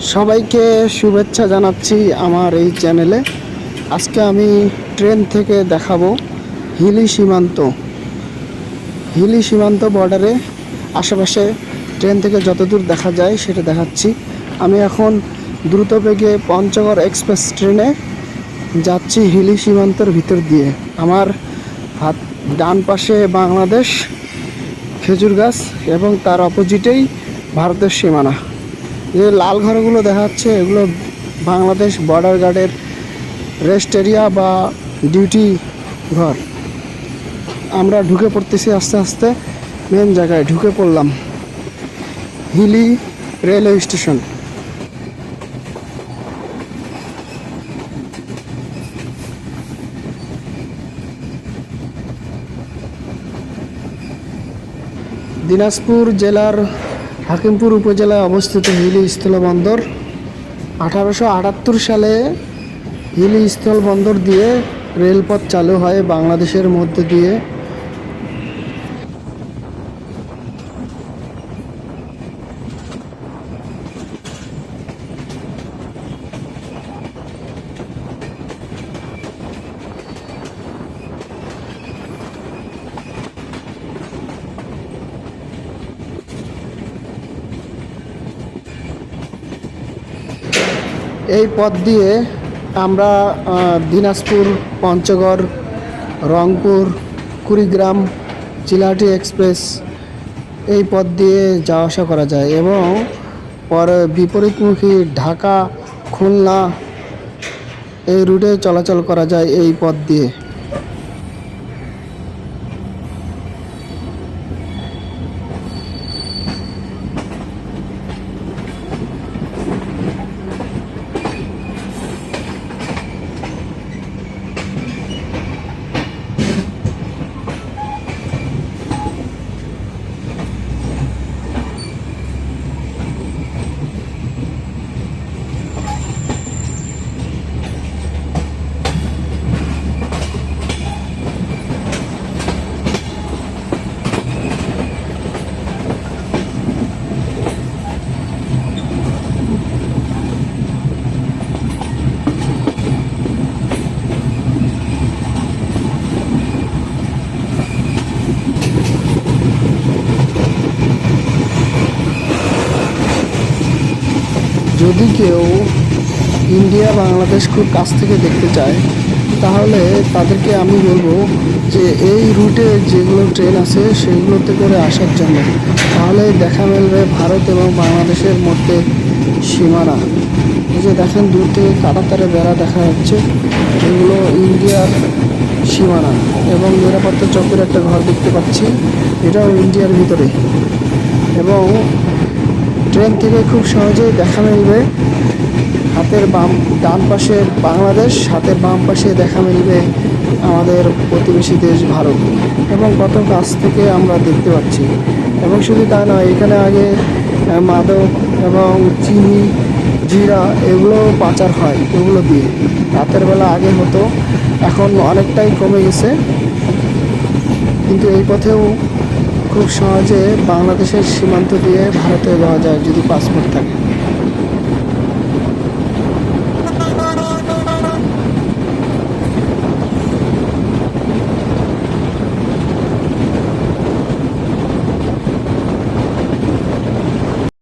সবাইকে শুভেচ্ছা জানাচ্ছি আমার এই চ্যানেলে। আজকে আমি ট্রেন থেকে দেখাবো হিলি সীমান্ত। হিলি সীমান্ত বর্ডারে আশেপাশে ট্রেন থেকে যতদূর দেখা যায় সেটা দেখাচ্ছি। আমি এখন দ্রুত বেগে পঞ্চগড় এক্সপ্রেস ট্রেনে যাচ্ছি হিলি সীমান্তের ভিতর দিয়ে। আমার হাত, ডান পাশে বাংলাদেশ খেজুর গাছ এবং তার অপোজিটেই ভারতের সীমানা। যে লাল ঘরগুলো দেখা যাচ্ছে, এগুলো বাংলাদেশ বর্ডার গার্ডের রেস্ট এরিয়া বা ডিউটি ঘর। আমরা ঢুকে পড়তেছি আস্তে আস্তে মেন জায়গায় ঢুকে পড়লাম। হিলি রেলওয়ে স্টেশন দিনাজপুর জেলার হাকিমপুর উপজেলায় অবস্থিত হিলি স্থলবন্দর আঠারোশো আটাত্তর সালে হিলি স্থলবন্দর দিয়ে রেলপথ চালু হয় বাংলাদেশের মধ্যে দিয়ে। এই পথ দিয়ে আমরা দিনাজপুর, পঞ্চগড়, রংপুর, কুড়িগ্রাম, চিলাহাটি এক্সপ্রেস এই পথ দিয়ে যাওয়া আসা করা যায় এবং পরে বিপরীতমুখী ঢাকা, খুলনা এই রুটে চলাচল করা যায় এই পথ দিয়ে। যদি কেউ ইন্ডিয়া, বাংলাদেশ খুব কাছ থেকে দেখতে চায়, তাহলে তাদেরকে আমি বলব যে এই রুটে যেগুলো ট্রেন আছে, সেগুলোতে করে আসার জন্য। তাহলে দেখা মিলবে ভারত এবং বাংলাদেশের মধ্যে সীমানা। এই যে দেখেন, দূর থেকে কাটাতারে বেড়া দেখা যাচ্ছে। এগুলো ইন্ডিয়ার সীমানা এবং নিরাপত্তা চৌকের একটা ঘর দেখতে পাচ্ছি। এটাও ইন্ডিয়ার ভিতরে। এবং ট্রেন থেকে খুব সহজেই দেখা মিলবে। হাতের বাম, ডান পাশে বাংলাদেশ, হাতের বাম পাশে দেখা মিলবে আমাদের প্রতিবেশী দেশ ভারত। এবং কত কাছ থেকে আমরা দেখতে পাচ্ছি। এবং শুধু তা নয়, এখানে আগে মাদক এবং চিনি, জিরা এগুলো পাচার হয় এগুলো দিয়ে। রাতের বেলা আগে হতো, এখন অনেকটাই কমে গেছে। কিন্তু এই পথেও খুব সহজে বাংলাদেশের সীমান্ত দিয়ে ভারতে যাওয়া যায় যদি পাসপোর্ট থাকে।